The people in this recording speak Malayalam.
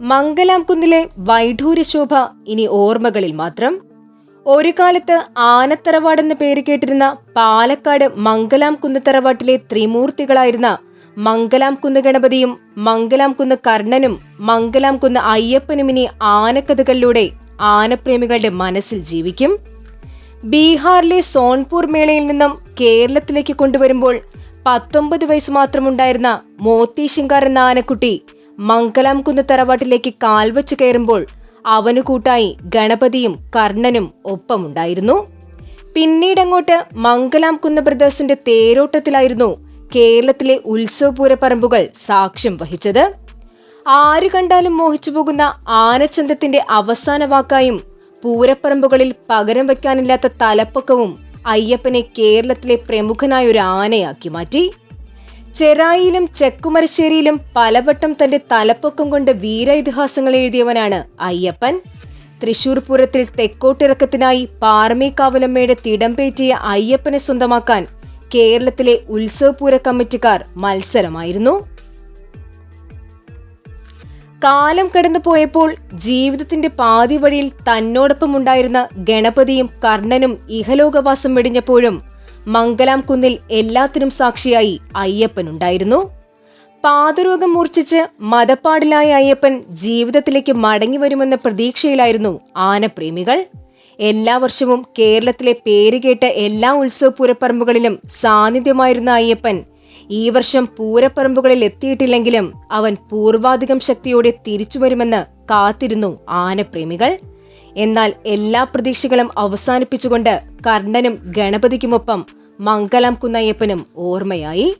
മംഗലാം കുന്നിലെ വൈഢൂര്യശോഭ ഇനി ഓർമ്മകളിൽ മാത്രം. ഒരു കാലത്ത് ആനത്തറവാടെന്ന പേര് കേട്ടിരുന്ന പാലക്കാട് മംഗലാം കുന്ന് തറവാട്ടിലെ ത്രിമൂർത്തികളായിരുന്ന മംഗലാം കുന്ന് ഗണപതിയും മംഗലാം കുന്ന് കർണനും മംഗലാം കുന്ന് അയ്യപ്പനും ഇനി ആനക്കഥകളിലൂടെ ആനപ്രേമികളുടെ മനസ്സിൽ ജീവിക്കും. ബീഹാറിലെ സോൺപൂർ മേളയിൽ നിന്നും കേരളത്തിലേക്ക് കൊണ്ടുവരുമ്പോൾ പത്തൊമ്പത് വയസ്സ് മാത്രമുണ്ടായിരുന്ന മോത്തി ശിങ്കാർ എന്ന ആനക്കുട്ടി മംഗലാം കുന്ന് തറവാട്ടിലേക്ക് കാൽവച്ച് കയറുമ്പോൾ അവനു കൂട്ടായി ഗണപതിയും കർണനും ഒപ്പമുണ്ടായിരുന്നു. പിന്നീടങ്ങോട്ട് മംഗലാം കുന്ന് ബ്രദേഴ്സിന്റെ തേരോട്ടത്തിലായിരുന്നു കേരളത്തിലെ ഉത്സവപൂരപ്പറമ്പുകൾ സാക്ഷ്യം വഹിച്ചത്. ആര് കണ്ടാലും മോഹിച്ചു പോകുന്ന ആനച്ചന്തത്തിന്റെ അവസാന വാക്കായും പൂരപ്പറമ്പുകളിൽ പകരം വയ്ക്കാനില്ലാത്ത തലപ്പൊക്കവും അയ്യപ്പനെ കേരളത്തിലെ പ്രമുഖനായ ഒരു ആനയാക്കി മാറ്റി. ചെറായിലും ചെക്കുമരശ്ശേരിയിലും പലവട്ടം തന്റെ തലപ്പൊക്കം കൊണ്ട് വീര ഇതിഹാസങ്ങൾ എഴുതിയവനാണ് അയ്യപ്പൻ. തൃശൂർ പൂരത്തിൽ തെക്കോട്ടിറക്കത്തിനായി പാറമേക്കാവലമ്മയുടെ തിടംപേറ്റിയ അയ്യപ്പനെ സ്വന്തമാക്കാൻ കേരളത്തിലെ ഉത്സവപൂര കമ്മിറ്റിക്കാർ മത്സരമായിരുന്നു. കാലം കടന്നു പോയപ്പോൾ ജീവിതത്തിന്റെ പാതി വഴിയിൽ തന്നോടൊപ്പം ഉണ്ടായിരുന്ന ഗണപതിയും കർണനും ഇഹലോകവാസം വെടിഞ്ഞപ്പോഴും മംഗലാം കുന്നിൽ എല്ലാത്തിനും സാക്ഷിയായി അയ്യപ്പനുണ്ടായിരുന്നു. പാതരോഗം മൂർച്ഛിച്ച് മതപ്പാടിലായ അയ്യപ്പൻ ജീവിതത്തിലേക്ക് മടങ്ങി വരുമെന്ന പ്രതീക്ഷയിലായിരുന്നു ആനപ്രേമികൾ. എല്ലാ വർഷവും കേരളത്തിലെ പേരുകേട്ട എല്ലാ ഉത്സവ പൂരപ്പറമ്പുകളിലും സാന്നിധ്യമായിരുന്ന അയ്യപ്പൻ ഈ വർഷം പൂരപ്പറമ്പുകളിൽ എത്തിയിട്ടില്ലെങ്കിലും അവൻ പൂർവാധികം ശക്തിയോടെ തിരിച്ചു വരുമെന്ന് കാത്തിരുന്നു ആനപ്രേമികൾ. എന്നാൽ എല്ലാ പ്രതീക്ഷകളും അവസാനിപ്പിച്ചുകൊണ്ട് കർണനും ഗണപതിക്കുമൊപ്പം മംഗലം കുന്നയ്യപ്പനും ഓർമ്മയായി.